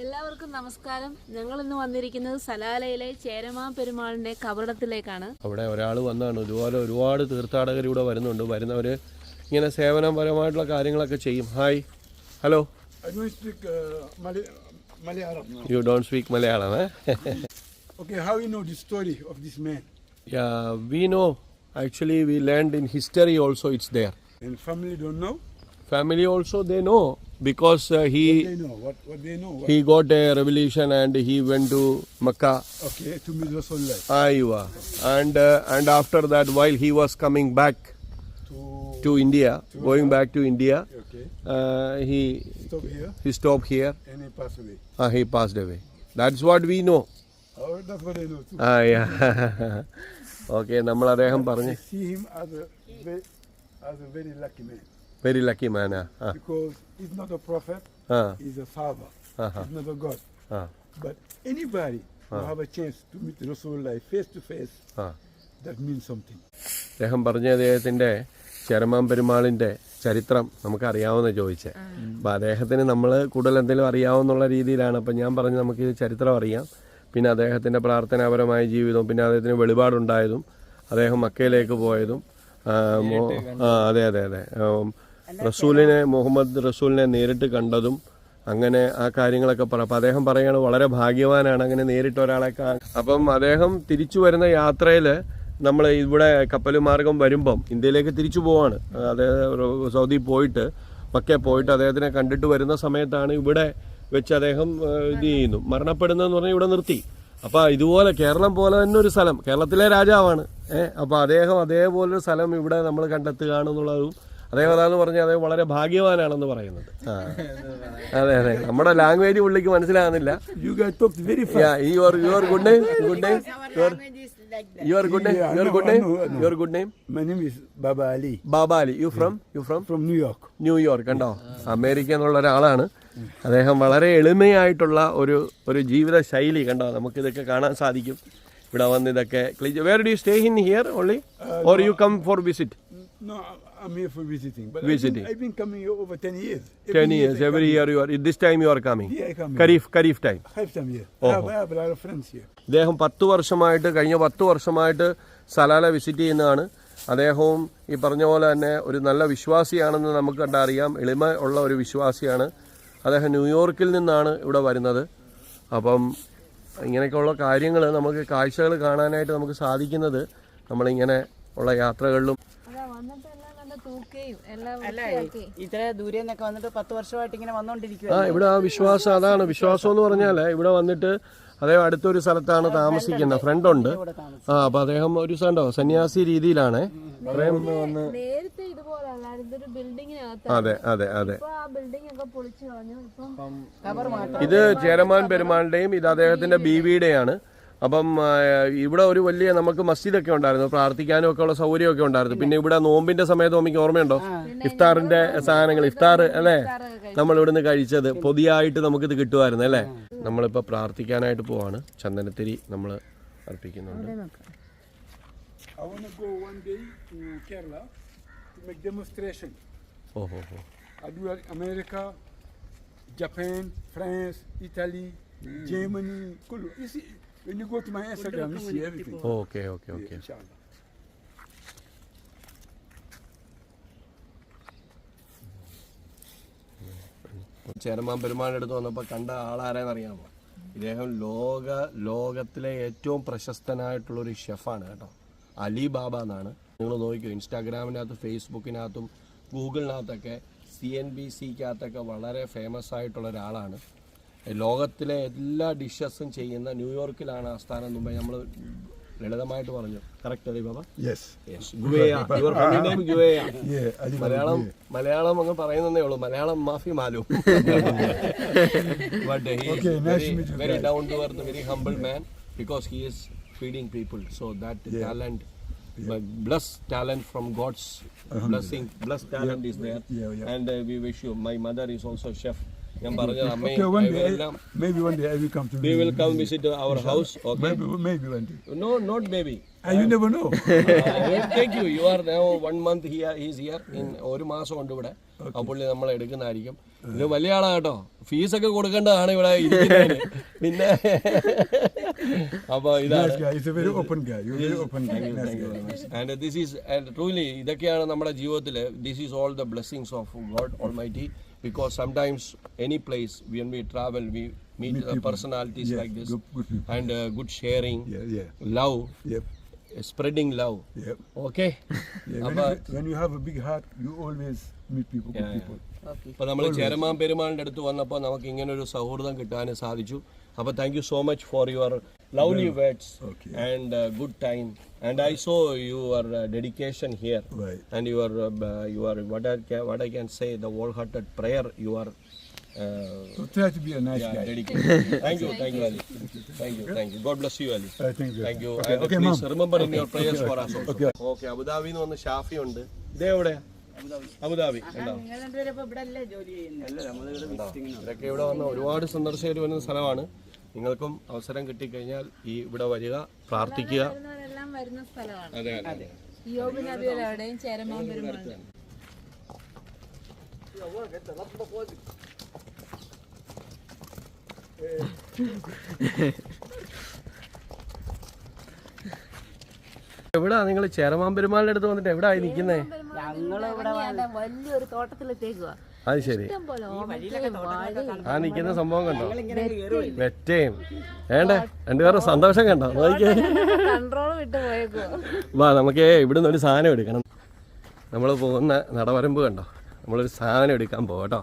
എല്ലാവർക്കും നമസ്കാരം. ഞങ്ങൾ ഇന്ന് വന്നിരിക്കുന്നത് സലാലയിലെ ചേരമാ പെരുമാളിന്റെ കവടത്തിലേക്കാണ് അവിടെ ഒരാൾ വന്നാണ്. ഇതുപോലെ ഒരുപാട് തീർത്ഥാടകർ ഇവിടെ വരുന്നുണ്ട്. വരുന്നവർ ഇങ്ങനെ സേവനപരമായിട്ടുള്ള കാര്യങ്ങളൊക്കെ ചെയ്യും. Hi hello I don't speak Malay, Malayalam. Now. You don't speak Malayalam Okay, how you know the story of this man? We know actually we learned in history also it's there And family don't know? Family also they know because he They know. What, what they know? What, he got a revelation and he went to Makkah okay, to meet Rasulullah. Aywa. and uh, and after that while he was coming back To, to India going back to India okay, uh, he stop here he stopped here and he pass away. uh, he passed away that's what we know Oh, that's what I know too. ആ okay നമ്മൾ അദ്ദേഹം I പറഞ്ഞു see him as a, very, as a very lucky man Very lucky മാനാ uh. because he's not a prophet, uh. he's a father, Uh-huh. he's not a god. Uh. But anybody uh. who have a chance to meet Rasulullah face to face, uh. that means something. അദ്ദേഹം പറഞ്ഞ അദ്ദേഹത്തിന്റെ ചരമാം പെരുമാളിന്റെ ചരിത്രം നമുക്കറിയാവുന്ന ചോദിച്ചത് അപ്പം അദ്ദേഹത്തിന് നമ്മൾ കൂടുതൽ എന്തെങ്കിലും അറിയാവുന്നുള്ള രീതിയിലാണ് അപ്പം ഞാൻ പറഞ്ഞു നമുക്ക് ഇത് ചരിത്രം അറിയാം പിന്നെ അദ്ദേഹത്തിന്റെ പ്രാർത്ഥനാപരമായ ജീവിതവും പിന്നെ അദ്ദേഹത്തിന് വെളിപാടുണ്ടായതും അദ്ദേഹം മക്കയിലേക്ക് പോയതും അതെ അതെ അതെ റസൂലിനെ മുഹമ്മദ് റസൂലിനെ നേരിട്ട് കണ്ടതും അങ്ങനെ ആ കാര്യങ്ങളൊക്കെ പറ അപ്പം അദ്ദേഹം പറയുകയാണ് വളരെ ഭാഗ്യവാനാണ് അങ്ങനെ നേരിട്ട് ഒരാളെ അപ്പം അദ്ദേഹം തിരിച്ചു വരുന്ന യാത്രയിൽ നമ്മൾ ഇവിടെ കപ്പൽ മാർഗം വരുമ്പം ഇന്ത്യയിലേക്ക് തിരിച്ചു പോവാണ്. അദ്ദേഹം സൗദി പോയിട്ട് മക്കെ പോയിട്ട് അദ്ദേഹത്തിനെ കണ്ടിട്ട് വരുന്ന സമയത്താണ് ഇവിടെ വെച്ച് അദ്ദേഹം ഇത് ചെയ്യുന്നു. മരണപ്പെടുന്നതെന്ന് പറഞ്ഞാൽ ഇവിടെ നിർത്തി. അപ്പോൾ ഇതുപോലെ കേരളം പോലെ തന്നെ ഒരു സ്ഥലം. കേരളത്തിലെ രാജാവാണ്. ഏഹ് അപ്പൊ അദ്ദേഹം അതേപോലൊരു സ്ഥലം ഇവിടെ നമ്മൾ കണ്ടെത്തുകയാണെന്നുള്ളതും അദ്ദേഹം അതാന്ന് പറഞ്ഞാൽ അദ്ദേഹം വളരെ ഭാഗ്യവാനാണെന്ന് പറയുന്നത്. അതെ അതെ. നമ്മുടെ ലാംഗ്വേജ് പുള്ളിക്ക് മനസ്സിലാകുന്നില്ല. Your your good name good name your your good name your good name your good name My name is Baba Ali. Baba Ali you from you from from New York. New York കണ്ടോ? America എന്നുള്ള ഒരാളാണ്. അദ്ദേഹം വളരെ എളിമയായിട്ടുള്ള ഒരു ഒരു ജീവിത ശൈലി കണ്ടോ? നമുക്കിതൊക്കെ കാണാൻ സാധിക്കും. ഇവിടെ വന്ന് ഇതൊക്കെ where do stay in here only or you come for visit No, I'm here for visiting. But Visiting. I've been, I've been coming here over 10 years. Every ten year every year you are. This time you are coming. Yeah, I come here. Karif time. Karif time, yeah. Oh. I, have, I have a lot of friends here. അദ്ദേഹം പത്ത് വർഷമായിട്ട് കഴിഞ്ഞ പത്ത് വർഷമായിട്ട് Salalah visit ചെയ്യുന്നതാണ് അദ്ദേഹവും ഈ പറഞ്ഞ പോലെ തന്നെ ഒരു നല്ല വിശ്വാസിയാണെന്ന് നമുക്ക് കണ്ടറിയാം എളിമ ഉള്ള ഒരു വിശ്വാസിയാണ് അദ്ദേഹം ന്യൂയോർക്കിൽ നിന്നാണ് ഇവിടെ വരുന്നത് അപ്പം ഇങ്ങനെയൊക്കെയുള്ള കാര്യങ്ങൾ നമുക്ക് കാഴ്ചകൾ കാണാനായിട്ട് നമുക്ക് സാധിക്കുന്നത് നമ്മളിങ്ങനെ ഉള്ള യാത്രകളിലും അല്ല ഇത്ര ദൂരെ നിന്നൊക്കെ വന്നിട്ട് പത്ത് വർഷമായിട്ട് ഇങ്ങനെ ആ ഇവിടെ ആ വിശ്വാസം അതാണ്. വിശ്വാസം എന്ന് പറഞ്ഞാൽ ഇവിടെ വന്നിട്ട് അദ്ദേഹം അടുത്തൊരു സ്ഥലത്താണ് താമസിക്കുന്നത്. ഫ്രണ്ട് ഉണ്ട്. ആ അപ്പൊ അദ്ദേഹം ഒരു സ്ഥലോ സന്യാസി രീതിയിലാണ്. അതെ അതെ അതെ. ഇത് ചേരമാൻ പെരുമാളുടെയും ഇത് അദ്ദേഹത്തിന്റെ ബീവിയുടെയാണ്. അപ്പം ഇവിടെ ഒരു വലിയ നമുക്ക് മസ്ജിദൊക്കെ ഉണ്ടായിരുന്നു. പ്രാർത്ഥിക്കാനും ഒക്കെ ഉള്ള സൗകര്യമൊക്കെ ഉണ്ടായിരുന്നു. പിന്നെ ഇവിടെ നോമ്പിന്റെ സമയത്ത് നോമിക്ക് ഓർമ്മയുണ്ടോ? ഇഫ്താറിന്റെ സാധനങ്ങൾ. ഇഫ്താർ അല്ലേ? നമ്മൾ ഇവിടുന്ന് കഴിച്ചത് പൊതിയായിട്ട് നമുക്കിത് കിട്ടുമായിരുന്നു അല്ലേ? നമ്മളിപ്പോൾ പ്രാർത്ഥിക്കാനായിട്ട് പോവാണ്. ചന്ദനത്തിരി നമ്മൾ അർപ്പിക്കുന്നുണ്ട്. ഓഹോ ഹോ I do like America, When you go to my Instagram, you see everything. okay okay okay Inshallah. Cheraman അടുത്ത് വന്നപ്പോൾ കണ്ട ആളാരെന്ന് അറിയാമോ ഇദ്ദേഹം ലോക ലോകത്തിലെ ഏറ്റവും പ്രശസ്തനായിട്ടുള്ള ഒരു ഷെഫാണ് കേട്ടോ. അലി ബാബ എന്നാണ്. നിങ്ങൾ നോക്കിയോ ഇൻസ്റ്റാഗ്രാമിനകത്ത് ഫേസ്ബുക്കിനകത്തും ഗൂഗിളിനകത്തൊക്കെ സി എൻ ബി സിക്കകത്തൊക്കെ വളരെ ഫേമസ് ആയിട്ടുള്ള ഒരാളാണ് ലോകത്തിലെ എല്ലാ ഡിഷസും ചെയ്യുന്ന ന്യൂയോർക്കിലാണ് ആ സ്ഥാനം എന്നു നമ്മൾ ലളിതമായിട്ട് പറഞ്ഞു. കറക്റ്റ് അതെ ബാബ? യെസ് മലയാളം മലയാളം അങ്ങ് പറയുന്നേ ഉള്ളൂ. മലയാളം മാഫി മാലും. Very down to earth very humble man because he is feeding people so that talent bless talent from God's blessing bless talent is there and we wish you my mother is also chef ഞാൻ പറഞ്ഞത് Okay, അമ്മയും one day, എല്ലാം maybe one day I will come to we will come visit our house okay Maybe, maybe one day. no not maybe. And you never know. Thank you. You are now one month here. He's here. In ഒരു മാസം ഉണ്ട് ഇവിടെ പുള്ളി നമ്മൾ എടുക്കുന്നതായിരിക്കും ഇത് വലിയ ആളാ കേട്ടോ ഫീസൊക്കെ കൊടുക്കേണ്ടതാണ് ഇവിടെ പിന്നെ അപ്പൊ ഇതാണ് ദിസ് ഈസ് ട്രൂലി ഇതൊക്കെയാണ് നമ്മുടെ ജീവിതത്തിൽ this is all the blessings of God almighty Because sometimes any place when we travel we meet personalities Yeah, like this good, good people. And good sharing Yeah, yeah. Love Yep. Spreading love Yep. Okay Yeah, when, Abba- you, when you have a big heart, you always meet people, good Yeah, yeah. people. അപ്പോൾ നമ്മൾ ചേരമാൻ പെരുമാളിൻ്റെ അടുത്ത് വന്നപ്പോൾ നമുക്ക് ഇങ്ങനെ ഒരു സൗഹൃദം കിട്ടാനും സാധിച്ചു അപ്പോൾ thank you so much for your lovely words Okay. and uh, good time. And I saw your uh, dedication here, Right. and your uh, are what I can, what I can say the wholehearted prayer you are uh, So try to be a nice yeah, guy. dedicated. thank you, thank you, Ali. Thank you, thank you. God bless you, Ali. Uh, thank you. Thank you. Okay, and okay, please ma'am. remember in your prayers okay, for us also. Okay. Okay, abu dhabi Shafi ഉണ്ട് ഇതേ എവിടെ Abu Dhabi evade ഇതൊക്കെ ഇവിടെ വന്ന ഒരുപാട് സന്ദർശകർ വരുന്ന സ്ഥലമാണ് നിങ്ങൾക്കും അവസരം കിട്ടിക്കഴിഞ്ഞാൽ ഈ ഇവിടെ വരിക പ്രാർത്ഥിക്കുക. വരുന്ന സ്ഥലമാണ്. അതെ അതെ ചേരമാൻ എവിടാ നിങ്ങൾ ചേരമാൻ പെരുമാളിന്റെ അടുത്ത് വന്നിട്ട് എവിടാ നിൽക്കുന്നേ? വലിയൊരു തോട്ടത്തിലെത്തേക്കുക അത് ശരി. ആ നിൽക്കുന്ന സംഭവം കണ്ടോ? വെറ്റയും. വേണ്ടേ രണ്ടുപേരുടെ സന്തോഷം കണ്ടോ? നോക്കിയേ. വാ നമുക്ക് ഇവിടുന്ന് ഒരു സാധനം എടുക്കണം. നമ്മൾ പോകുന്ന നടവരമ്പ് കണ്ടോ? നമ്മളൊരു സാധനം എടുക്കാൻ പോകട്ടോ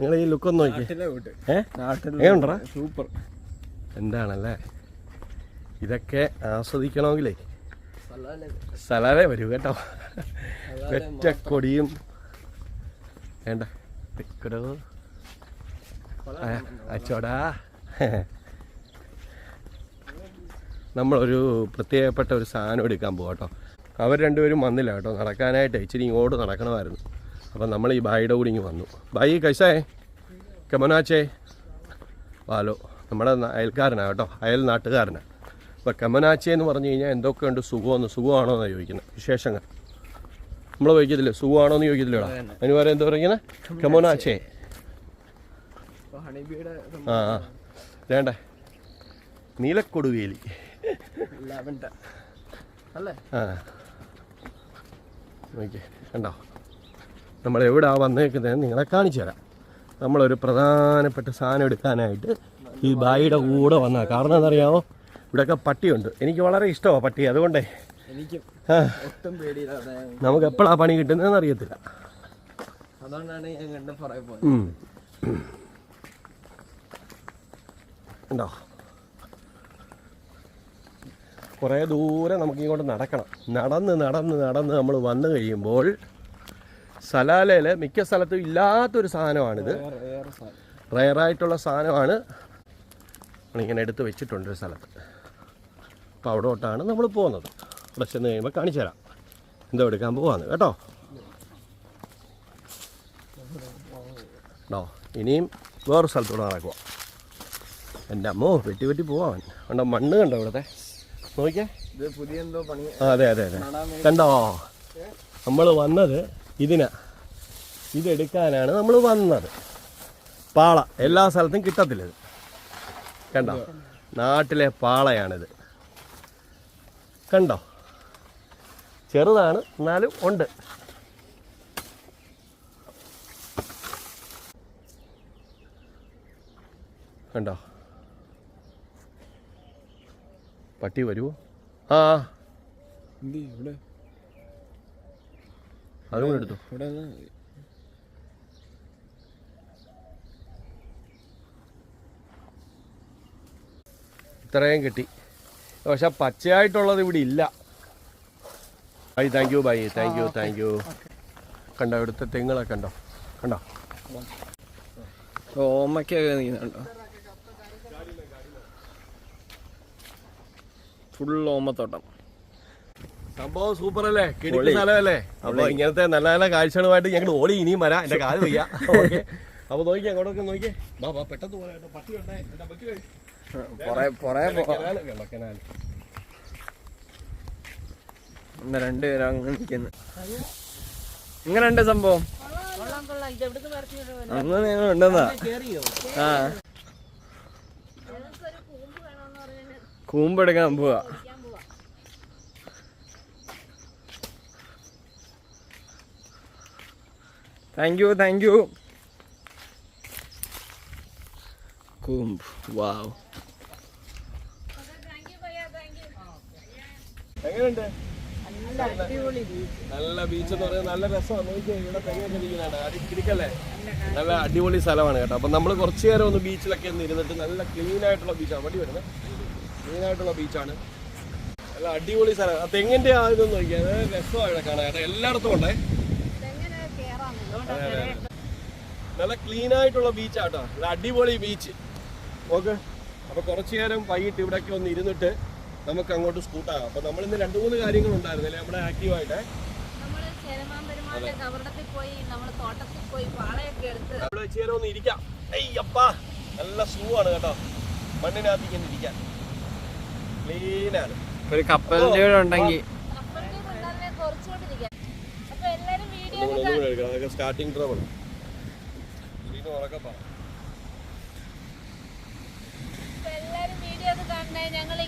നിങ്ങൾ ഈ ലുക്കൊന്ന് നോക്കി. ഏ? സൂപ്പർ. Super. എന്താണല്ലേ? ഇതൊക്കെ ആസ്വദിക്കണമെങ്കിലേ സലാലേ വരൂ കേട്ടോ. വെറ്റ കൊടിയും വേണ്ട. വെക്കടോ ആ, അച്ചോടാ. നമ്മളൊരു പ്രത്യേകപ്പെട്ട ഒരു സാധനം എടുക്കാൻ പോകാം കേട്ടോ അവർ രണ്ടുപേരും വന്നില്ല കേട്ടോ. നടക്കാനായിട്ട് ഇച്ചിരി ഇങ്ങോട്ട് നടക്കണമായിരുന്നു. അപ്പം നമ്മൾ ഈ ബായിയുടെ കൂടി ഇങ്ങ് വന്നു. ബായി കൈസേ. കമനാച്ചേ വാലോ നമ്മുടെ അയൽക്കാരനാണ് കേട്ടോ. അയൽ നാട്ടുകാരനാണ് അപ്പോൾ കമനാച്ചേ എന്ന് പറഞ്ഞു കഴിഞ്ഞാൽ എന്തൊക്കെയുണ്ട് സുഖമെന്ന് സുഖമാണോ എന്നാണ് ചോദിക്കുന്നത്. വിശേഷങ്ങൾ. നമ്മൾ ചോദിക്കത്തില്ല? സുഖമാണോ എന്ന് ചോദിക്കത്തില്ലടാ അതിന് പറയാൻ എന്താ പറയുന്നത്? കമോനാച്ചേ ആ ആ. വേണ്ടേ? നീലക്കൊടുവേലി. ആ. നോക്കിയേ കണ്ടോ? നമ്മൾ ആ വന്നേക്കുന്നത് നിങ്ങളെ കാണിച്ചു തരാം. നമ്മളൊരു പ്രധാനപ്പെട്ട സാധനം എടുക്കാനായിട്ട് ഈ ബായിയുടെ കൂടെ വന്ന കാരണം എന്താ അറിയാമോ ഇവിടെയൊക്കെ പട്ടിയുണ്ട്. എനിക്ക് വളരെ ഇഷ്ടമാണ് പട്ടി. അതുകൊണ്ടേ നമുക്ക് എപ്പോഴാ പണി കിട്ടുന്നതെന്ന് അറിയത്തില്ല. അതുകൊണ്ടാണ് ഞാൻ കണ്ട് പുറകെ പോയത്. ഉണ്ടോ? കുറേ ദൂരെ നമുക്ക് ഇങ്ങോട്ട് നടക്കണം. നടന്ന് നടന്ന് നടന്ന് നമ്മൾ വന്നു കഴിയുമ്പോൾ സലാലയിൽ മിക്ക സ്ഥലത്തും ഇല്ലാത്തൊരു സാധനമാണിത്. റയറായിട്ടുള്ള സാധനമാണ്. നമ്മളിങ്ങനെ എടുത്ത് വെച്ചിട്ടുണ്ട് ഒരു സ്ഥലത്ത്. അപ്പോൾ അവിടോട്ടാണ് നമ്മൾ പോകുന്നത്. അവിടെ ചെന്ന് കഴിയുമ്പോൾ കാണിച്ചു തരാം. എന്തോ എടുക്കാൻ പോവാന്ന്. കേട്ടോ? ഉണ്ടോ ഇനിയും വേറൊരു സ്ഥലത്തൂടെ നടക്കുക എന്റെ അമ്മോ വെട്ടി വെട്ടി പോവാൻ ഉണ്ടോ മണ്ണ് കണ്ടോ ഇവിടുത്തെ? നോക്കിയേ. പുതിയ എന്തോ പണി. അതെ അതെ അതെ. കണ്ടോ? നമ്മൾ വന്നത് ഇതിനാ. ഇതെടുക്കാനാണ് നമ്മൾ വന്നത്. പാള. എല്ലാ സ്ഥലത്തും കിട്ടത്തില്ല ഇത് കണ്ടോ? നാട്ടിലെ പാളയാണിത്. കണ്ടോ? ചെറുതാണ് എന്നാലും ഉണ്ട്. കണ്ടോ? പട്ടി വരുമോ ആ ഇവിടെ. അതും കൂടെ എടുത്തു. ഇവിടെ ഇത്രയും കിട്ടി. പക്ഷെ പച്ചയായിട്ടുള്ളത് ഇവിടെ ഇല്ല. Bye thank you bye thank you thank you കണ്ടോ ഇവിടുത്തെ തെങ്ങുകളൊക്കെ കണ്ടോ കണ്ടോ ഓമയ്ക്കൊക്കെ നീക്കുന്നുണ്ടോ ഫുൾ ഓമത്തോട്ടം സംഭവം സൂപ്പർ അല്ലേ കിടക്കുന്ന സ്ഥലമല്ലേ അപ്പൊ ഇങ്ങനത്തെ നല്ല നല്ല കാഴ്ചകളുമായിട്ട് ഞങ്ങൾ ഓടി ഇനിയും വരാം എന്റെ കാൽ വയ്യ ഓക്കെ അപ്പൊ നോക്കിയാ അങ്ങോട്ടൊക്കെ നോക്കിയേ ബാ ബാ പെട്ടെന്ന് പോരാ. പട്ടി ഉണ്ടേ എന്റെ പട്ടി കഴി. പുറകെ പുറകെ പോ കനാല് വെള്ളം കനാല് ഇന്ന് രണ്ടുപേരും അങ്ങനെ നിൽക്കുന്നു എങ്ങനെയുണ്ട് സംഭവം? അങ്ങനെ ഉണ്ടെന്നാ? ആ. കൂമ്പെടുക്കാൻ പോവാ. താങ്ക് യു താങ്ക് യു കൂമ്പ്. വാവ് എങ്ങനെയുണ്ട്? നല്ല ബീച്ച് എന്ന് പറയുന്നത് നല്ല രസമാണ്. നോക്കിയാൽ ഇവിടെ തെങ്ങൊക്കെ ഇരിക്കുന്നുണ്ട്. അടിക്കിടിക്കല്ലേ നല്ല അടിപൊളി സ്ഥലമാണ് കേട്ടോ. അപ്പം നമ്മൾ കുറച്ച് നേരം ഒന്ന് ബീച്ചിലൊക്കെ ഒന്ന് ഇരുന്നിട്ട് നല്ല ക്ലീൻ ആയിട്ടുള്ള ബീച്ചാണ് വണ്ടി വരുന്നത്. ക്ലീൻ ആയിട്ടുള്ള ബീച്ചാണ് നല്ല അടിപൊളി സ്ഥലം. തെങ്ങിന്റെ ആ ഇതൊന്നും നോക്കിയാൽ രസമാണ് ഇവിടെ കാണാൻ. കേട്ടോ എല്ലായിടത്തും ഉണ്ടേ. നല്ല ക്ലീൻ ആയിട്ടുള്ള ബീച്ചാട്ടോ നല്ല അടിപൊളി ബീച്ച് ഓക്കെ അപ്പൊ കുറച്ചു നേരം വൈകിട്ട് ഇവിടേക്ക് ഒന്ന് ഇരുന്നിട്ട് നമുക്ക് അങ്ങോട്ട് സ്കൂട്ടാകാം അപ്പൊ നമ്മൾ ഇന്ന് രണ്ട് മൂന്ന് കാര്യങ്ങൾ ഉണ്ടായിരുന്നില്ലേ നമ്മുടെ ആക്റ്റീവായിട്ട് ഇരിക്കാം. അപ്പാ. നല്ല സുഖമാണ് കേട്ടോ. മണ്ണിനകത്ത് ഇങ്ങനെ ഇരിക്കാൻ. ക്ലീനാണ് ഒരു കപ്പലിന്റെ കൂടെ ഉണ്ടെങ്കിൽ കപ്പലിന്റെ പിള്ളേരെ കുറച്ചുകൊണ്ടിരിക്കാൻ. ഞങ്ങൾ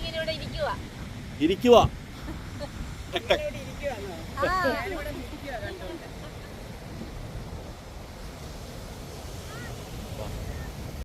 ആ ഇവിടെ ഇരിക്കുവാ കണ്ടോണ്ട്.